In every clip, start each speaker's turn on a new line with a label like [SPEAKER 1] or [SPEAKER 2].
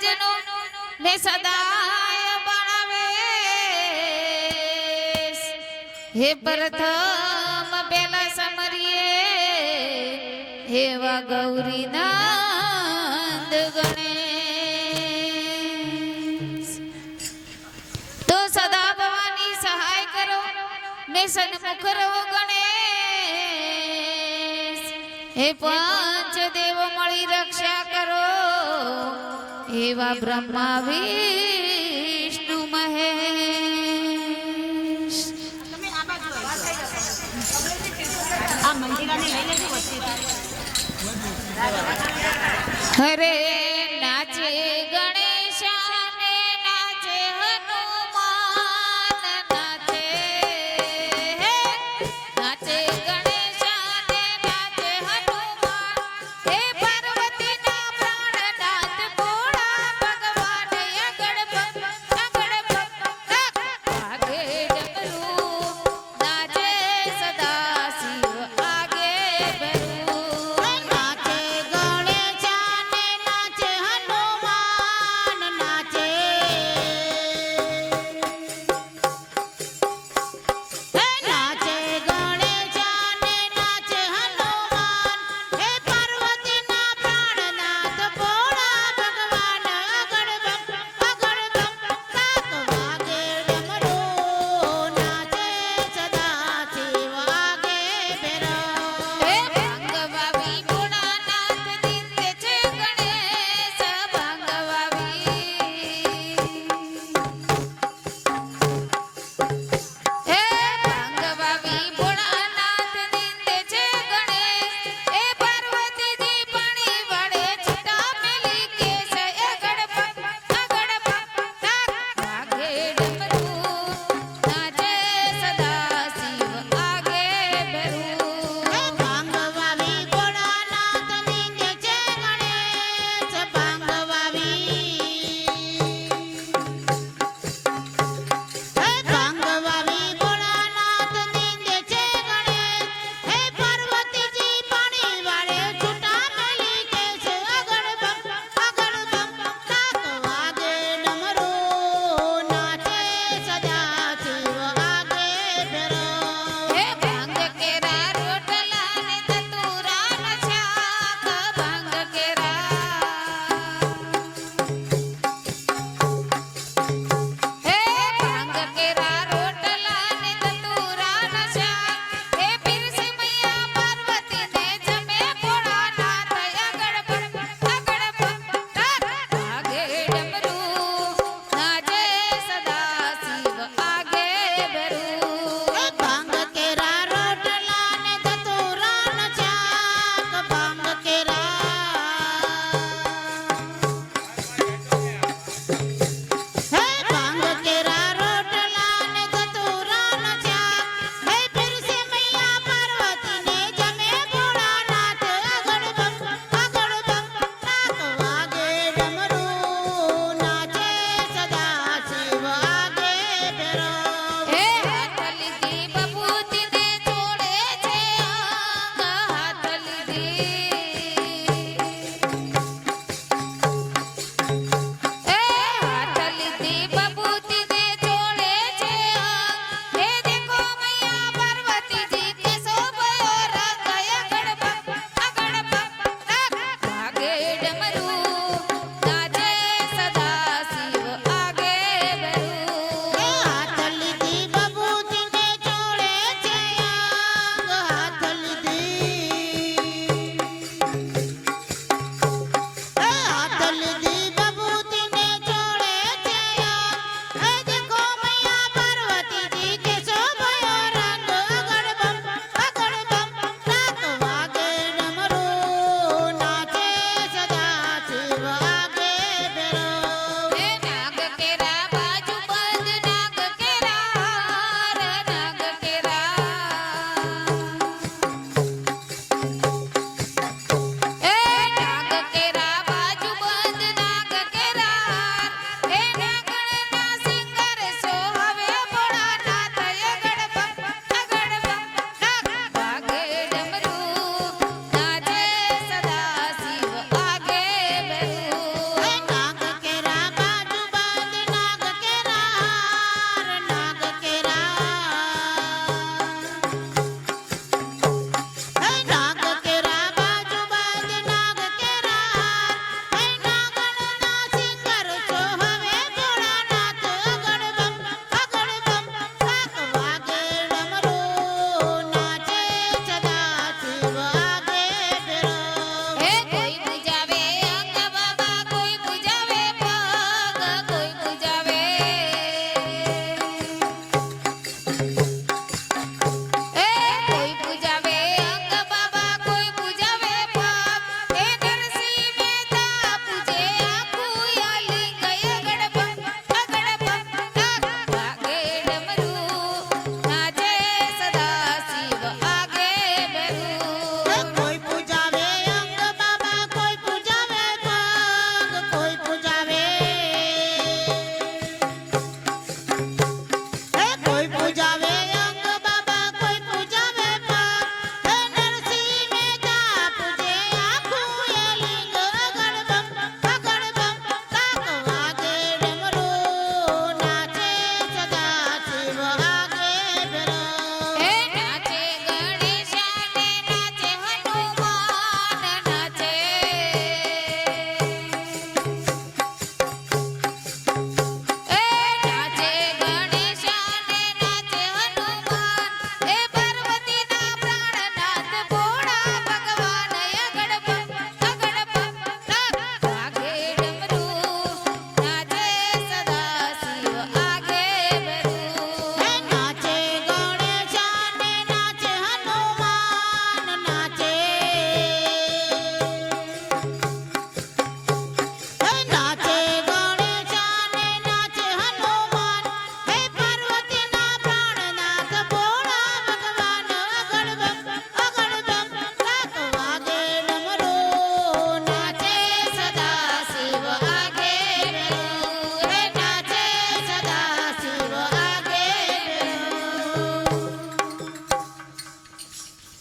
[SPEAKER 1] ભજનો ને સદાય બનાવે હે પ્રથમ પેલા સમરીએ હેવા ગૌરી નંદ ગણેશ. તો સદા ભવાની સહાય કરો, ને સન્મુખ રહો ગણેશ. હે પાંચ દેવ મળી રક્ષા કરો એવા બ્રહ્મા વિષ્ણુ મહેશ. હરે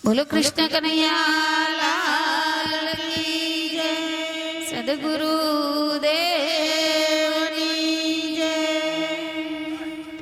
[SPEAKER 1] બોલો કૃષ્ણ કનૈયા